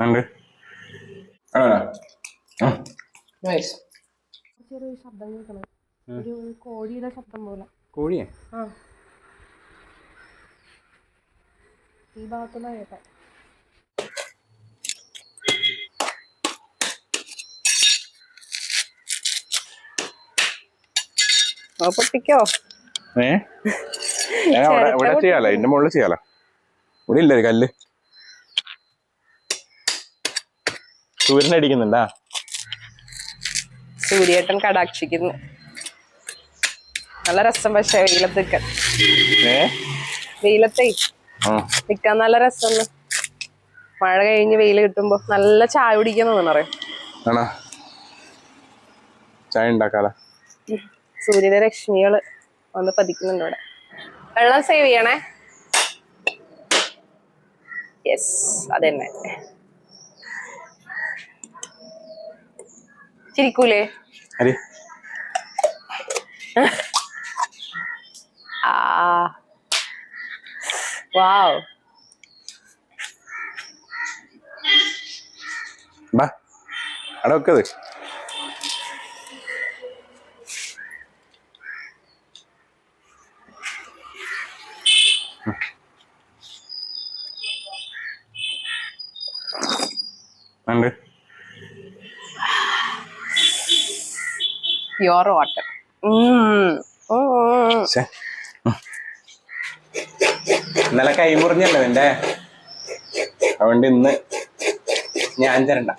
ഉണ്ട് ചെറിയ ശബ്ദം കേൾക്കണം ഒരു കോഴിയുടെ ശബ്ദം പോലെ. കോഴിയെ? ആ. ഈ ഭാഗത്തുനിന്ന് കേട്ടെ പൊട്ടിക്കോ? ഏ? ഇവിടെ ചെയ്യാലോ എന്റെ മുകളിൽ ചെയ്യാലോ. ഇവിടെ ഇല്ലേ കല്ല്. സൂര്യനെ അടിക്കുന്നുണ്ടാ സൂര്യേട്ടൻ കടാക്ഷിക്കുന്നു. നല്ല രസം പക്ഷെ വെയിലത്ത് നിൽക്കാൻ വെയിലത്തേ? ആ. നിൽക്കാൻ നല്ല രസം മഴ കഴിഞ്ഞ് വെയിൽ കിട്ടുമ്പോ നല്ല ചായ കുടിക്കുന്നു പറയും ചായ ഉണ്ടാക്കാലോ? സൂര്യന്റെ രശ്മികൾ വന്ന് പതിക്കുന്നുണ്ട് ഇവിടെ. വെള്ളം സേവ് ചെയ്യണേ? യെസ് അതന്നെ ചിരിക്കൂലേ ആ. വാവ്. ബാ. അവിടെ വെക്കത് ഉണ്ട് പ്യുവർ വാട്ടർ ശ്ശെ. ഉം. ഇന്നലെ കൈ മുറിഞ്ഞല്ലോ നിന്റെ. അതുകൊണ്ട് ഇന്ന് ഞാൻ തരണ്ട.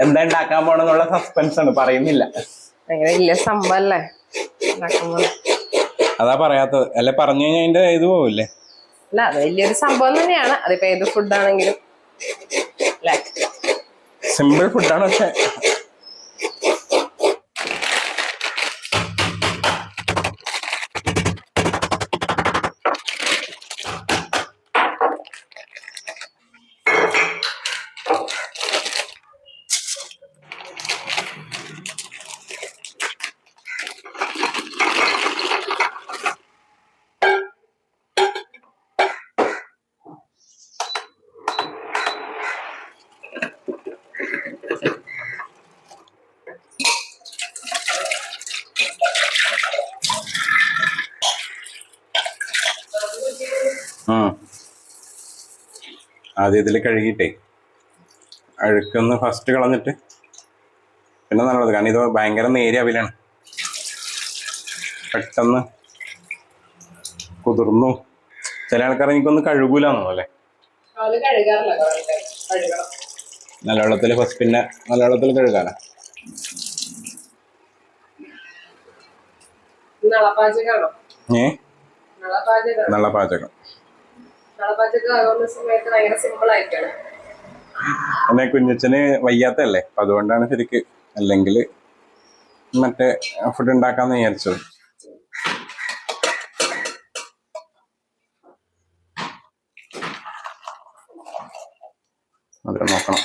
എന്താ ഉണ്ടാക്കാൻ പോണെന്നുള്ള സസ്പെൻസ് ആണ് പറയുന്നില്ല. വലിയ സംഭവല്ലേ? അതാ പറയാത്തത്. അല്ലെ പറഞ്ഞു കഴിഞ്ഞാൽ ഇത് പോവില്ലേ? അല്ല അത് വലിയൊരു സംഭവം തന്നെയാണ്. അതിപ്പോ ഏത് ഫുഡാണെങ്കിലും സിമ്പിൾ ഫുഡാണ് പക്ഷെ. ആദ്യം ഇതിൽ കഴുകിയിട്ടേ. അഴുക്കൊന്ന് ഫസ്റ്റ് കളഞ്ഞിട്ട് പിന്നെ നല്ലത്. കാരണം ഇത് ഭയങ്കര നേരിയ അവിലാണ്. പെട്ടെന്ന് കുതിർന്നു. ചില ആൾക്കാർ എനിക്കൊന്ന് കഴുകൂലെന്നോ അല്ലേ? നല്ല വെള്ളത്തിൽ ഫസ്റ്റ് പിന്നെ നല്ല വെള്ളത്തിൽ കഴുകാല ഏ? നല്ല പാചകം എന്നെ കുഞ്ഞച്ചന് വയ്യാത്തല്ലേ അപ്പൊ അതുകൊണ്ടാണ് ശരിക്ക് അല്ലെങ്കിൽ മറ്റേ ഫുഡ് ഉണ്ടാക്കാന്ന് വിചാരിച്ചത്. അത് നോക്കണം.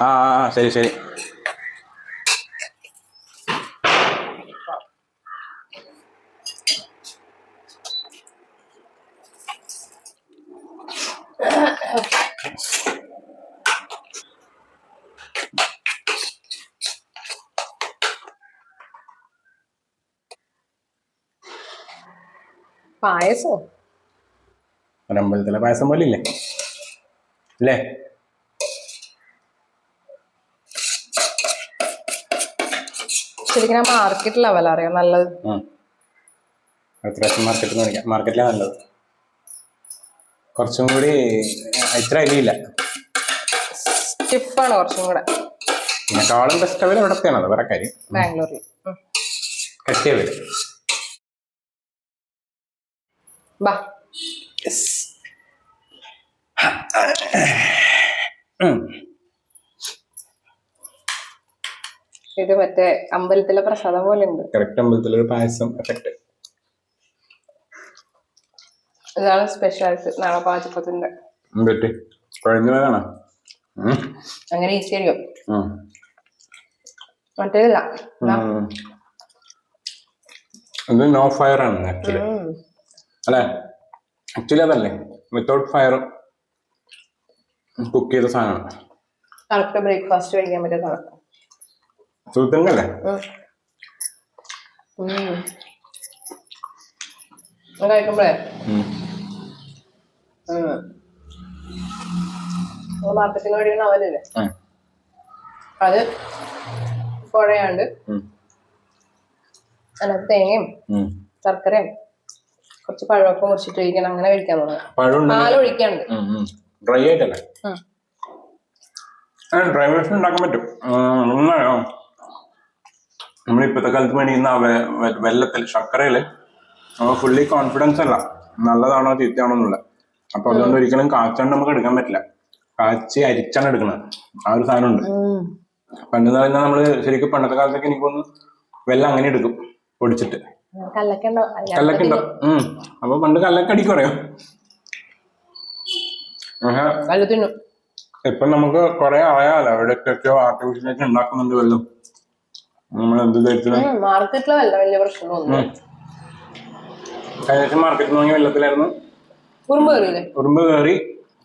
ആ ആ ശരി ശരി. പായസോ? ഒരമ്പലത്തിലെ പായസം പോലെ ഇല്ലേ അല്ലേ? ശരിക്കും മാർക്കറ്റ് ലെവൽ അറിയാം? നല്ലത്. പ്രാവശ്യം മാർക്കറ്റിൽ നിന്ന് മാർക്കറ്റിലാണ് നല്ലത്. കുറച്ചും കൂടി ഇത്ര അരിയില്ല. സ്റ്റിഫാണ് കുറച്ചും കൂടെ. ഇതിനെക്കാളും ബെസ്റ്റ് അവർ ഇവിടത്തെയാണ് അത് വേറെ കാര്യം. ബാംഗ്ലൂരിൽ. കട്ടിയ വരും ബാ. ഇത് മറ്റേ അമ്പലത്തിലെ പ്രസാദം പോലെ ഉണ്ട് കറക്റ്റ് അമ്പലത്തിലൊരു പായസം എഫക്റ്റ് ഇതാണ് സ്പെഷ്യാലിറ്റി നാളെ പാചകത്തിന്റെ. എന്തിട്ട് കുഴഞ്ഞു പോയതാണോ അങ്ങനെ ഈസി ആയിരിക്കും. മറ്റേതില്ല. ഇത് നോ ഫയർ ആണ് ആക്ച്വലി അല്ലേ? ആക്ച്വലി അതല്ലേ. വിത്തൗട്ട് ഫയർ കുക്ക് ചെയ്ത സാധനമാണ്. കറക്റ്റ് ബ്രേക്ക്ഫാസ്റ്റ് കഴിക്കാൻ പറ്റിയ സാധനം. സുഹൃത്തുക്കല്ലേ കഴിക്കുമ്പോഴേ. മാർക്കറ്റിന് അവനില്ലേ. അത് കുഴയാണ്ട്. അതിനകത്ത് തേങ്ങയും. ശർക്കരയും കുറച്ച് പഴമൊക്കെ മുറിച്ചിട്ട് കഴിക്കണം അങ്ങനെ കഴിക്കാൻ തോന്നുന്നു. പാൽ ഒഴിക്കാണ്ട് ഡ്രൈ ആയിട്ടല്ലേ. ഡ്രൈ വേഷൻ ഉണ്ടാക്കാൻ പറ്റും. നമ്മൾ ഇപ്പോഴത്തെ കാലത്ത് മേടിക്കുന്ന വെല്ലത്തിൽ ശർക്കരയിൽ നമ്മൾ ഫുള്ളി കോൺഫിഡൻസ് അല്ല. നല്ലതാണോ ചീത്തയാണോ എന്നുള്ളത്. അപ്പൊ അതുകൊണ്ട് ഒരിക്കലും കാച്ചാണ്ട് നമുക്ക് എടുക്കാൻ പറ്റില്ല. കാച്ചി അരിച്ചാണ് എടുക്കുന്നത്. ആ ഒരു സാധനം ഉണ്ട് പണ്ടെന്ന് പറയുന്നത് നമ്മൾ ശരിക്കും പണ്ടത്തെ കാലത്തൊക്കെ എനിക്കൊന്ന് വെല്ലം അങ്ങനെ എടുക്കും പൊടിച്ചിട്ട്. കല്ലൊക്കെ കല്ലൊക്കെ ഉണ്ടാവും ഉം. അപ്പൊ പണ്ട് കല്ലൊക്കെ അടിക്കും അറിയാം? ഇപ്പൊ നമുക്ക് കൊറേ അറിയാലോ എവിടെയൊക്കെയോ ആർട്ടിഫിഷ്യലൊക്കെ ഉണ്ടാക്കുന്നുണ്ട് വെള്ളം. നമ്മൾ എന്ത് വലിയ പ്രശ്നമൊന്നും കഴിഞ്ഞ മാർക്കറ്റിൽ വാങ്ങിയ വെള്ളത്തിലായിരുന്നു. കുറുമ്പ് കയറിയില്ലേ? ഉറുമ്പ് കയറി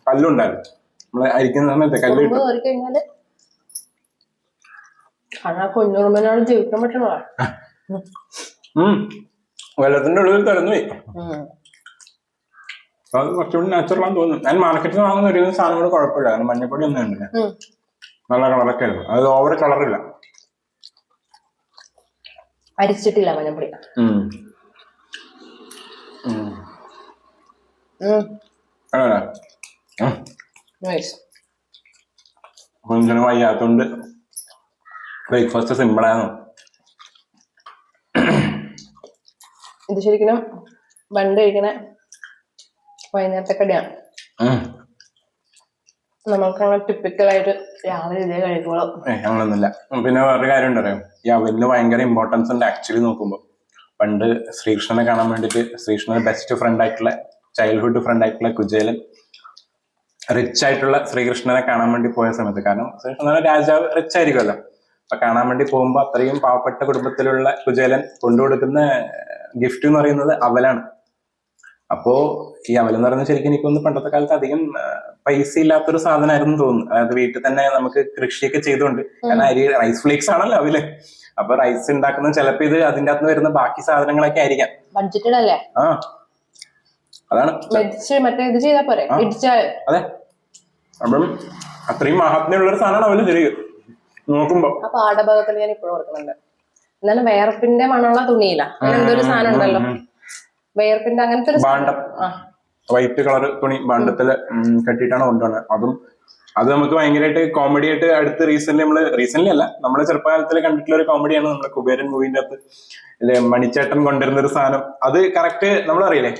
കല്ലുണ്ടായിരുന്നു. നമ്മൾ അരിക്കുന്ന സമയത്ത് കല്ല് കയറി കഴിഞ്ഞാൽ കുഞ്ഞുറുമ്പനോട് ജീവിക്കാൻ വെള്ളത്തിന്റെ ഉള്ളിൽ തുറന്നു പോയി. അത് കുറച്ചുകൂടി നാച്ചുറൽ ആണെന്ന് തോന്നുന്നു. ഞാൻ മാർക്കറ്റിൽ വാങ്ങുന്ന ഒരു സാധനങ്ങൾ കുഴപ്പമില്ല. കാരണം മഞ്ഞപ്പൊടി ഒന്നും ഉണ്ട് നല്ല കളറൊക്കെ ആയിരുന്നു. അത് ഓവർ കളറില്ല അരിച്ചിട്ടില്ല മഞ്ഞപ്പൊടി. വയ്യാത്തോണ്ട് ബ്രേക്ക്ഫാസ്റ്റ് സിമ്പിൾ ആണോ. ഇത് ശരിക്കും പണ്ട് കഴിക്കണ വൈകുന്നേരത്തെ കടിയാണ്. അങ്ങനെ ടിപ്പിക്കലായിട്ട് രാവിലെ ഇതേ കഴിക്കുള്ളൂ അങ്ങനൊന്നുമില്ല പിന്നെ വേറൊരു കാര്യം ഉണ്ടറിയാം? ഈ അവലിന് ഭയങ്കര ഇമ്പോർട്ടൻസ് ഉണ്ട് ആക്ച്വലി നോക്കുമ്പോൾ പണ്ട് ശ്രീകൃഷ്ണനെ കാണാൻ വേണ്ടിയിട്ട് ശ്രീകൃഷ്ണന് ബെസ്റ്റ് ഫ്രണ്ട് ആയിട്ടുള്ള ചൈൽഡ്ഹുഡ് ഫ്രണ്ട് ആയിട്ടുള്ള കുജേലൻ റിച്ച് ആയിട്ടുള്ള ശ്രീകൃഷ്ണനെ കാണാൻ വേണ്ടി പോയ സമയത്ത് കാരണം ശ്രീകൃഷ്ണൻ രാജാവ് റിച്ച് ആയിരിക്കുമല്ലോ. അപ്പൊ കാണാൻ വേണ്ടി പോകുമ്പോൾ അത്രയും പാവപ്പെട്ട കുടുംബത്തിലുള്ള കുജേലൻ കൊണ്ടുകൊടുക്കുന്ന ഗിഫ്റ്റ് എന്ന് പറയുന്നത് അവലാണ് അപ്പോ ഈ അവൽ എന്ന് പറയുന്നത് ശരിക്കും എനിക്കൊന്ന് പണ്ടത്തെ കാലത്ത് അധികം പൈസ ഇല്ലാത്തൊരു സാധനമായിരുന്നു തോന്നുന്നു അതായത് വീട്ടിൽ തന്നെ നമുക്ക് കൃഷിയൊക്കെ ചെയ്തുകൊണ്ട്. കാരണം അരി റൈസ് ഫ്ലേക്സ് ആണല്ലോ അവൽ അപ്പൊ റൈസ് ഉണ്ടാക്കുന്ന ചിലപ്പോ ഇത് അതിന്റെ അകത്ത് വരുന്ന ബാക്കി സാധനങ്ങളൊക്കെ ആയിരിക്കാം. ആ. അതാണ്. മറ്റേ ഇത് ചെയ്താ പോരെ? അതെ. അപ്പം അത്രയും മഹാത്മ്യമുള്ള ഒരു സാധനമാണ് അവൽ തിരികെ നോക്കുമ്പോ. ആ പാഠഭാഗത്തിൽ ഞാൻ ഇപ്പോഴും ഓർക്കുന്നുണ്ട്. എന്നാലും വേർപ്പിന്റെ മണമുള്ള തുണിയില്ല അങ്ങനെ എന്തോ സാധനം ഉണ്ടല്ലോ. വേർപ്പിന്റെ അങ്ങനത്തെ ഒരു. ബാണ്ടം വൈറ്റ് കളർ തുണി ബാണ്ടത്തിൽ കെട്ടിയിട്ടാണ് കൊണ്ടുവന്നത് അതും അത് നമുക്ക് ഭയങ്കരമായിട്ട് കോമഡി ആയിട്ട് അടുത്ത് റീസെന്റ് നമ്മൾ റീസെന്റ് അല്ല നമ്മുടെ ചെറുപ്പകാലത്തിൽ കണ്ടിട്ടുള്ള ഒരു കോമഡിയാണ് നമ്മുടെ കുബേരൻ മൂവിന്റെ അകത്ത്. മണിച്ചേട്ടൻ കൊണ്ടുവരുന്ന ഒരു സാധനം. അത് കറക്റ്റ് നമ്മൾ അറിയില്ലേ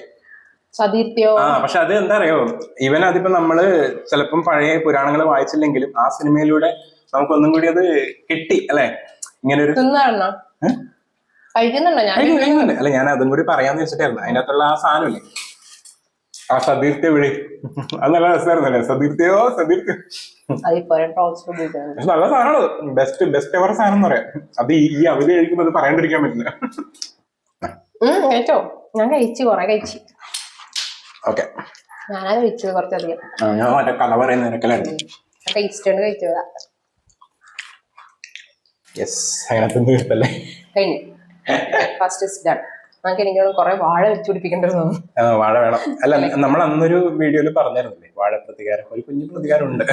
ആ പക്ഷെ അത് എന്താ അറിയോ? ഇവൻ അതിപ്പോ നമ്മൾ ചിലപ്പം പഴയ പുരാണങ്ങൾ വായിച്ചില്ലെങ്കിലും ആ സിനിമയിലൂടെ നമുക്കൊന്നും കൂടി അത് കിട്ടി അല്ലെ? ഇങ്ങനെ ഒരു? കഴിക്കുന്നുണ്ടോ ഞാൻ? കഴിക്കുന്നുണ്ട്. അല്ല ഞാൻ അതും കൂടി പറയാന്ന് വെച്ചിട്ടായിരുന്നു അതിനകത്തുള്ള ആ സാധനമില്ലേ? ആ സതീർത്ഥ്യ വിളി. അത് നല്ല രസമായിരുന്നല്ലേ? സതീർത്ഥ്യോ സതീർത്ഥ്യോ പക്ഷെ നല്ല സാധനമാണ് ബെസ്റ്റ് ബെസ്റ്റ് എവർ സാധനം എന്ന് പറയാം. അത് ഈ അവധി കഴിക്കുന്നത് കഴിക്കുമ്പോൾ അത് പറയാണ്ടിരിക്കാൻ പറ്റില്ല. കഴിച്ചോ ഞാൻ കഴിച്ചു കൊറേ കഴിച്ചു. ഓക്കെ ഞാനാ കഴിച്ചത് കുറച്ചധികം. ഞാൻ മറ്റേ കഥ പറയുന്ന നിരക്കലായിരുന്നു ടേസ്റ്റ് കൊണ്ട് കഴിച്ചതാ. യെസ് അതിനകത്ത് തീർത്തല്ലേ കഴിഞ്ഞു. ഫസ്റ്റ് ഇസ് ഡൺ നമുക്ക് എനിക്ക് കുറെ വാഴ വെച്ച് വാഴ വേണം. അല്ല നമ്മൾ അന്നൊരു വീഡിയോയിൽ പറഞ്ഞിരുന്നില്ലേ വാഴ പ്രതികാരം ഒരു കുഞ്ഞു പ്രതികാരം ഉണ്ട്.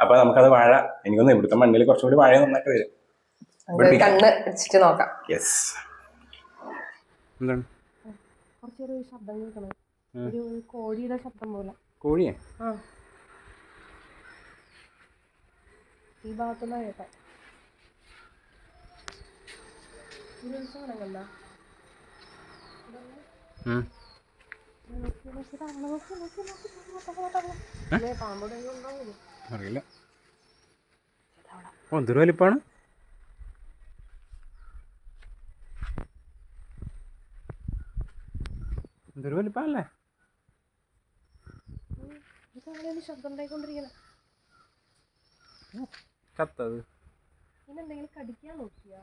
അപ്പൊ നമുക്കത് വാഴ എനിക്കൊന്ന് ഇവിടുത്തെ മണ്ണിൽ കുറച്ചുകൂടി വാഴ നന്നായിട്ട് വരും. നമുക്ക് കണ്ണ് വെച്ചിട്ട് നോക്കാം. യെസ് എന്താണ്? കുറച്ചൊരു ശബ്ദം കേൾക്കണം. ഒരു കോഴിയുടെ ശബ്ദം പോലെ. കോഴിയെ? ആ. ഈ ഭാഗത്തുനിന്നാണ് കേട്ടെ ഒരു ദിവസം കണ്ട പാമ്പോടെ ഉണ്ടാവില്ല അറിയില്ല. ഓ എന്തൊരു വലിപ്പാണ്? എന്തൊരു വലിപ്പല്ലേ? ശബ്ദം ഉണ്ടായിക്കൊണ്ടിരിക്കുന്നത് ഇനി എന്തെങ്കിലും കടിക്കാൻ നോക്കിയാ?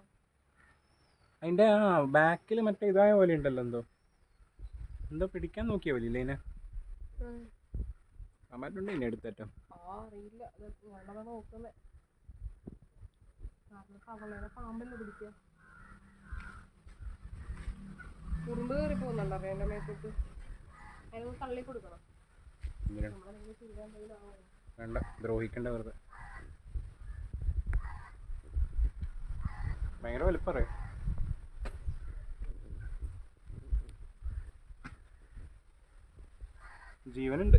അതിന്റെ ആ ബാക്കിൽ മറ്റേ ഇതായ പോലെ ഉണ്ടല്ലോ എന്തോ. എന്തോ പിടിക്കാൻ നോക്കിയ പോലെ ഇല്ലേ ഇതിനെ ഇനി എടുത്തേറ്റോ? ഉറുമ്പ് കയറി പോകുന്നുണ്ടോ അറിയാം മേത്തോട്ട്? അതിനൊന്ന് തള്ളി കൊടുക്കണം? വേണ്ട ദ്രോഹിക്കണ്ട വെറുതെ. ഭയങ്കര വലിപ്പറേ ജീവനുണ്ട്.